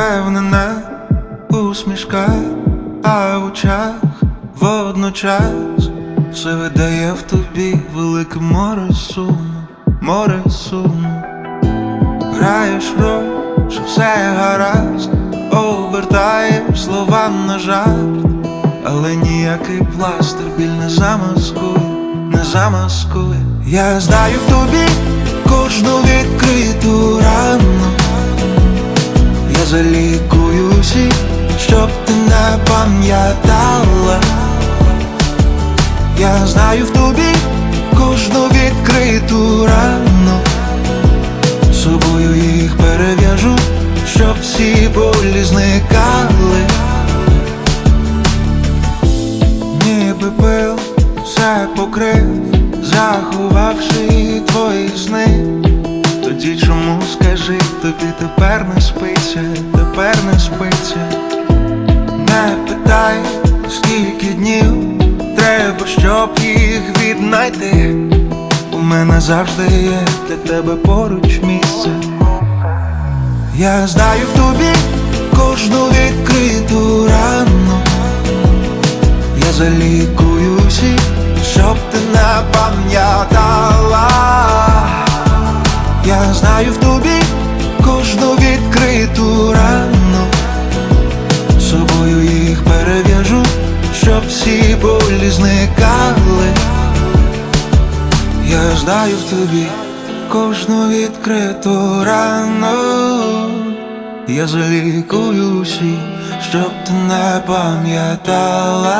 впевнена усмішка, а в очах водночас все видає в тобі велике море суму, море суму. Граєш роль, що все гаразд, обертаєш слова на жарт, але ніякий пластир біль не замаскує, не замаскує. Я знаю в тобі кожну відкриту залікую всі, щоб ти не пам'ятала. Я знаю в тобі кожну відкриту рану. Собою їх перев'яжу, щоб всі болі зникали. Ніби пил все покрив, заховавши твої сни. Тоді чому скажи, тобі тепер не спиться, тепер не спиться. Не питай, скільки днів треба, щоб їх віднайти. У мене завжди є для тебе поруч місце. Я знаю в тобі кожну відкриту рану. Я залікую всі, щоб ти не пам'ятала. Я знаю в тобі кожну відкриту рану. Болі зникали. Я знаю в тобі кожну відкриту рану. Я залікую всі, щоб ти не пам'ятала.